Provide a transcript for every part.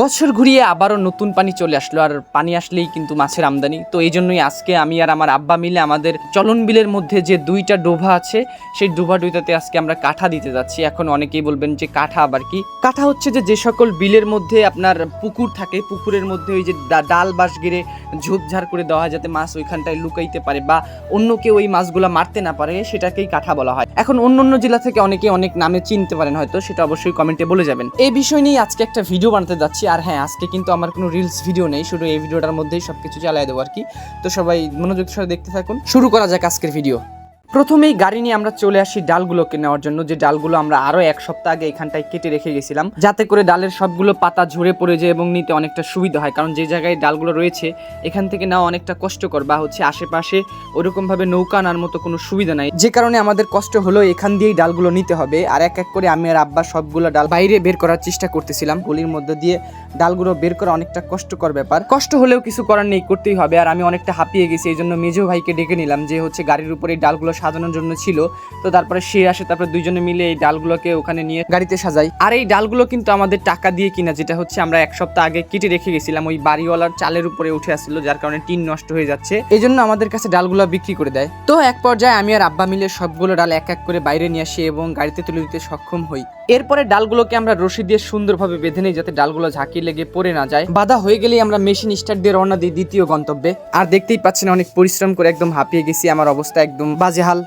বছর ঘুরিয়ে আবারও নতুন পানি চলে আসলো, আর পানি আসলেই কিন্তু মাছের আমদানি। তো এই জন্যই আজকে আমি আর আমার আব্বা মিলে আমাদের চলন বিলের মধ্যে যে দুইটা ডোভা আছে, সেই ডোভা দুইটাতে আজকে আমরা কাঠা দিতে যাচ্ছি। এখন অনেকেই বলবেন যে কাঠা আবার কি? কাঠা হচ্ছে যে যে সকল বিলের মধ্যে আপনার পুকুর থাকে, পুকুরের মধ্যে ওই যে ডাল বাঁশ গিরে ঝোপঝাড় করে দেওয়া হয় যাতে মাছ ওইখানটায় লুকাইতে পারে বা অন্য কেউ ওই মাছগুলো মারতে না পারে, সেটাকেই কাঠা বলা হয়। এখন অন্য অন্য জেলা থেকে অনেকে অনেক নামে চিনতে পারেন হয়তো, সেটা অবশ্যই কমেন্টে বলে যাবেন। এই বিষয় নিয়ে আজকে একটা ভিডিও বানাতে যাচ্ছি। আর হ্যাঁ আজকে কিন্তু আমার কোনো রিলস ভিডিও নেই, শুধু এই ভিডিওটার মধ্যেই সবকিছু চালিয়ে দেবো আর কি। তো সবাই মনোযোগ সহ দেখতে থাকুন। শুরু করা যাক আজকের ভিডিও প্রথমেই গাড়ি নিয়ে আমরা চলে আসি ডালগুলোকে নেওয়ার জন্য। যে ডালগুলো আমরা আরও এক সপ্তাহ আগে এখানটায় কেটে রেখে গেছিলাম। যাতে করে ডালের সবগুলো পাতা ঝরে পড়ে যায় এবং নিতে অনেকটা সুবিধা হয়। কারণ যে জায়গায় ডালগুলো রয়েছে, এখান থেকে নেওয়া অনেকটা কষ্টকর বা হচ্ছে আশেপাশে ওরকম ভাবে নৌকা আনার মতো কোনো সুবিধা নাই। যে কারণে আমাদের কষ্ট হলো এখান দিয়েই ডালগুলো নিতে হবে। আর এক এক করে আমি আর আব্বা সবগুলো ডাল বাইরে বের করার চেষ্টা করতেছিলাম। গলির মধ্যে দিয়ে ডালগুলো বের করা অনেকটা কষ্টকর ব্যাপার। কষ্ট হলেও কিছু করার নেই, করতেই হবে। আর আমি অনেকটা হাঁপিয়ে গেছি এই জন্য মেজো ভাইকে ডেকে নিলাম যে হচ্ছে গাড়ির উপরে ডালগুলো সাজানোর জন্য ছিল। তো তারপরে সে আসে, তারপরে দুইজনে মিলে এই ডালগুলোকে ওখানে নিয়ে গাড়িতে সাজাই। আর এই ডালগুলো কিন্তু আমাদের টাকা দিয়ে কিনা, যেটা হচ্ছে আমরা এক সপ্তাহ আগে কেটে রেখে গেছিলাম। ওই বাড়িওয়ালার চালের উপরে উঠে আসছিল, যার কারণে টিন নষ্ট হয়ে যাচ্ছে। এই জন্য আমাদের কাছে ডালগুলো বিক্রি করে দেয়। তো এক পর্যায়ে আমি আর আব্বা মিলে সবগুলো ডাল এক এক করে বাইরে নিয়ে আসি এবং গাড়িতে তুলে দিতে সক্ষম হই। এরপরে ডালগুলোকে আমরা রশি দিয়ে সুন্দরভাবে বেঁধে নিই যাতে ডালগুলো ঝাঁকি লেগে পড়ে না যায়। বাধা হয়ে গেলেই আমরা মেশিন স্টার্ট দিয়ে রওনা দিই দ্বিতীয় গন্তব্যে। আর দেখতেই পাচ্ছেন অনেক পরিশ্রম করে একদম হাঁপিয়ে গেছি, আমার অবস্থা একদম বাজে হাল।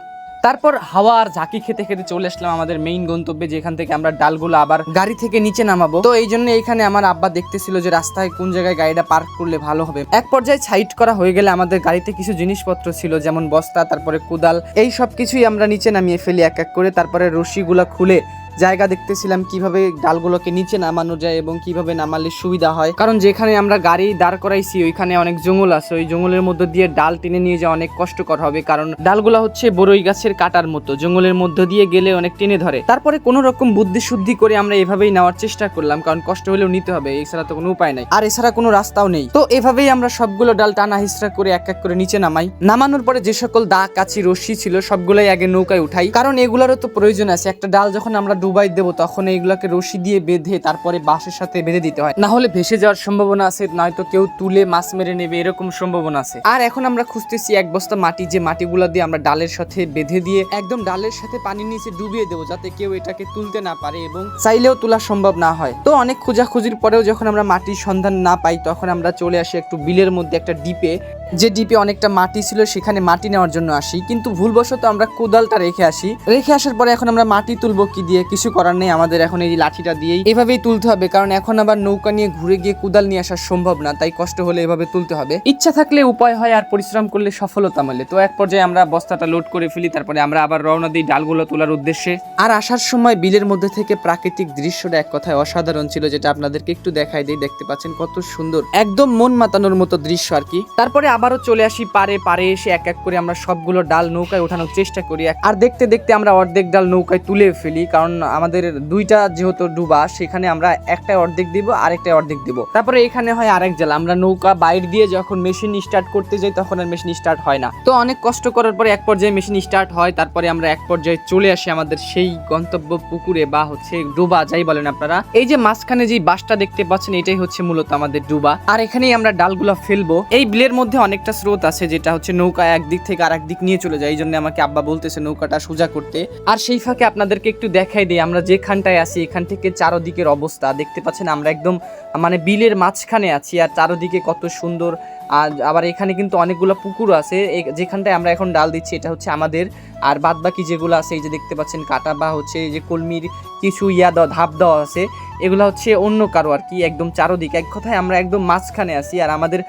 তারপর হাওয়া আর ঝাঁকি খেতে খেতে চলে আসলাম আমাদের মেইন গন্তব্যে, যেখান থেকে আমরা ডালগুলো আবার গাড়ি থেকে নিচে নামাবো। তো এই জন্য এইখানে আমার আব্বা দেখতেছিল যে রাস্তায় কোন জায়গায় গাড়িটা পার্ক করলে ভালো হবে। এক পর্যায়ে সাইড করা হয়ে গেলে আমাদের গাড়িতে কিছু জিনিসপত্র ছিল, যেমন বস্তা, তারপরে কোদাল, এই সব কিছুই আমরা নিচে নামিয়ে ফেলি এক এক করে। তারপরে রশিগুলো খুলে জায়গা দেখতেছিলাম কীভাবে ডালগুলোকে নিচে নামানো যায় এবং কীভাবে নামালে সুবিধা হয়। কারণ যেখানে আমরা গাড়ি দাঁড় করাইছি, ওইখানে অনেক জঙ্গল আছে। ওই জঙ্গলের মধ্যে দিয়ে ডাল টেনে নিয়ে যাওয়া অনেক কষ্টকর হবে। কারণ ডালগুলো হচ্ছে বড়ই গাছের কাটার মতো। জঙ্গলের মধ্য দিয়ে গেলে অনেক টেনে ধরে। তারপরে কোনো রকম বুদ্ধি শুদ্ধি করে আমরা এভাবেই নেওয়ার চেষ্টা করলাম। কারণ কষ্ট হলেও নিতে হবে। এছাড়া তো কোনো উপায় নাই। আর এছাড়া কোনো রাস্তাও নেই। তো এভাবেই আমরা সবগুলো ডাল টানা হিসরা করে এক এক করে নিচে নামাই। নামানোর পরে যে সকল দা কাছি রশ্মি ছিল, সবগুলোই আগে নৌকায় উঠাই। কারণ এগুলোরও তো প্রয়োজন আছে। একটা ডাল যখন আমরা ডুবাই দেবো, তখন এইগুলোকে রশি দিয়ে বেঁধে তারপরে বাঁশের সাথে বেঁধে দিতে হয়। না হলে ভেসে যাওয়ার সম্ভাবনা আছে, নয়তো কেউ তুলে মাছ মেরে নেবে, এরকম সম্ভাবনা আছে। আর এখন আমরা খুঁজতেছি এক বস্তা মাটি, যে মাটিগুলো দিয়ে আমরা ডালের সাথে বেঁধে দিয়ে একদম ডালের সাথে পানির নিচে ডুবিয়ে দেবো, যাতে কেউ এটাকে তুলতে না পারে এবং চাইলেও তোলা সম্ভব না হয়। তো অনেক খোঁজাখুঁজির পরেও যখন আমরা মাটির সন্ধান না পাই, তখন আমরা চলে আসি একটু বিলের মধ্যে, একটা ডিপে যে ডিপে অনেকটা মাটি ছিল, সেখানে মাটি নেওয়ার জন্য আসি। কিন্তু ভুলবশত আমরা কোদালটা রেখে আসি। রেখে আসার পরে এখন আমরা মাটি তুলবো কি দিয়ে? কিছু করার নেই আমাদের এখন এই লাঠিটা দিয়েই। এভাবেই তুলতে হবে, কারণ এখন আবার নৌকা নিয়ে ঘুরে গিয়ে কোদাল নিয়ে আসা সম্ভব না, তাই কষ্ট হলে এভাবে তুলতে হবে। ইচ্ছা থাকলে উপায় হয় আর পরিশ্রম করলে সফলতা মেলে। তো এক পর্যায়ে আমরা বস্তাটা লোড করে ফেলি, তারপরে আমরা আবার রওনা দিই ডালগুলো তোলার উদ্দেশ্যে। আর আসার সময় বিলের মধ্যে থেকে প্রাকৃতিক দৃশ্যটা এক কথায় অসাধারণ ছিল, যেটা আপনাদেরকে একটু দেখাই দিই। দেখতে পাচ্ছেন কত সুন্দর, একদম মন মাতানোর মতো দৃশ্য আর কি। তারপরে আবারও চলে আসি পারে পারে এসে এক এক করে আমরা সবগুলো ডাল নৌকায় ওঠানোর চেষ্টা করি। আর দেখতে দেখতে আমরা অর্ধেক ডাল নৌকায় তুলে ফেলি, কারণ আমাদের দুইটা যেহেতু ডুবা, সেখানে আমরা একটা অর্ধেক দিব আরেকটা অর্ধেক দিব। তারপরে এখানে হয় আরেক জাল, আমরা নৌকা বাইর দিয়ে যখন মেশিন স্টার্ট করতে যাই, তখন আর মেশিন স্টার্ট হয় না। তো অনেক কষ্ট করার পরে এক পর্যায়ে মেশিন স্টার্ট হয়, তারপরে আমরা এক পর্যায়ে চলে আসি আমাদের সেই গন্তব্য পুকুরে বা হচ্ছে ডুবা, যাই বলেন আপনারা। এই যে মাঝখানে যে বাসটা দেখতে পাচ্ছেন, এটাই হচ্ছে মূলত আমাদের ডুবা। আর এখানেই আমরা ডালগুলো ফেলব। এই বিলের মধ্যে অনেকটা স্রোত আছে যেটা হচ্ছে নৌকা একদিক থেকে আরেক দিক নিয়ে চলে যায়। এই জন্য আমাকে আব্বা বলতেছে নৌকাটা সোজা করতে। আর সেই ফাঁকে আপনাদেরকে একটু দেখাই দিই, আমরা যেখানটায় আছি, এখান থেকে চারোদিকের অবস্থা। দেখতে পাচ্ছেন আমরা একদম মানে বিলের মাঝখানে আছি আর চারোদিকে কত সুন্দর। আর আবার এখানে কিন্তু অনেকগুলো পুকুর আছে। যেখানটায় আমরা এখন ডাল দিচ্ছি, এটা হচ্ছে আমাদের। আর বাদ বাকি যেগুলো আছে, এই যে দেখতে পাচ্ছেন কাটা বা হচ্ছে এই যে কলমির কিছু ইয়া দেওয়া, ধাপ দেওয়া আছে। এগুলো হচ্ছে অন্য কারও আর কি, একদম চারোদিকে, এক কথায় আমরা একদম মাঝখানে আছি আর আমাদের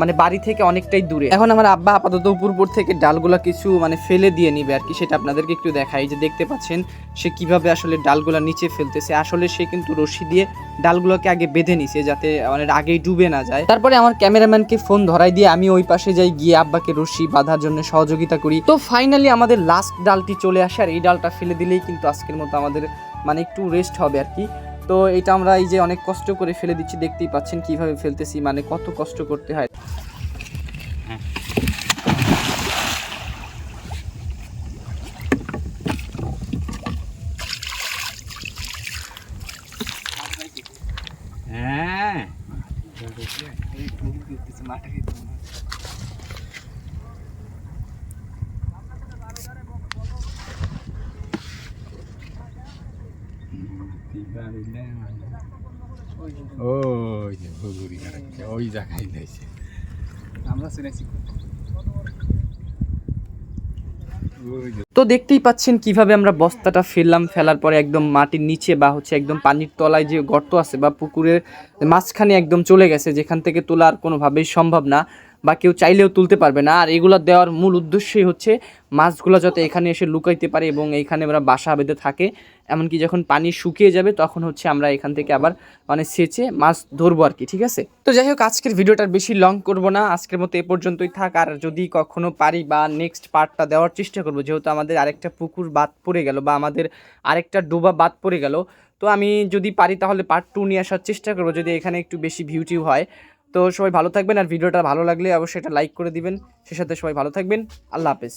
মানে বাড়ি থেকে অনেকটাই দূরে। এখন আমার আব্বা আপাতত উপরপুর থেকে ডালগুলা কিছু মানে ফেলে দিয়ে নিবে আর কি, সেটা আপনাদেরকে একটু দেখাই। যে দেখতে পাচ্ছেন, সে কীভাবে আসলে ডালগুলা নিচে ফেলতেছে। আসলে সে কিন্তু রশি দিয়ে ডালগুলোকে আগে বেঁধে নিছে যাতে মানে আগেই ডুবে না যায়। তারপরে আমার ক্যামেরাম্যানকে ফোন ধরাই দিয়ে আমি ওই পাশে যাই, গিয়ে আব্বাকে রশি বাঁধার জন্য সহযোগিতা করি। তো ফাইনালি আমাদের লাস্ট ডালটি চলে আসে আর এই ডালটা ফেলে দিলেই কিন্তু আজকের মতো আমাদের মানে একটু রেস্ট হবে আর কি। তো এটা আমরা এই যে অনেক কষ্ট করে ফেলে দিচ্ছি দেখতেই পাচ্ছেন কীভাবে ফেলতেছি মানে কত কষ্ট করতে হয়। হ্যাঁ। ওই যে ঘুঘুরি কাটাচ্ছে ওই জায়গায় লাইছে আমরা শুনেছি ওই যে তো দেখতেই পাচ্ছেন কীভাবে আমরা বস্তাটা ফেললাম ফেলার পরে একদম মাটির নিচে বা হচ্ছে একদম পানির তলায় যে গর্ত আছে বা পুকুরের মাঝখানে একদম চলে গেছে যেখান থেকে তোলা আর কোনোভাবেই সম্ভব না। বা কেউ চাইলেও তুলতে পারবে না। আর এগুলো দেওয়ার মূল উদ্দেশ্যই হচ্ছে মাছগুলো যাতে এখানে এসে লুকাইতে পারে এবং এইখানে ওরা বাসা বেঁধে থাকে। এমনকি যখন পানি শুকিয়ে যাবে তখন হচ্ছে আমরা এখান থেকে আবার মানে সেচে মাছ ধরবো আর কি, ঠিক আছে? তো যাই হোক, আজকের ভিডিওটার বেশি লং করব না। আজকের মতো এ পর্যন্তই থাক। আর যদি কখনো পারি বা নেক্সট পার্টটা দেওয়ার চেষ্টা করব, যেহেতু আমাদের আরেকটা পুকুর বাদ পড়ে গেল বা আমাদের আরেকটা ডোবা বাদ পড়ে গেল, তো আমি যদি পারি তাহলে পার্ট টু নিয়ে আসার চেষ্টা করব। যদি এখানে একটু বেশি ভিউ টিউ হয় তো সবাই ভালো থাকবেন আর ভিডিওটা ভালো লাগলে অবশ্যই এটা লাইক করে দিবেন। সে সাথে সবাই ভালো থাকবেন। আল্লাহ হাফেজ।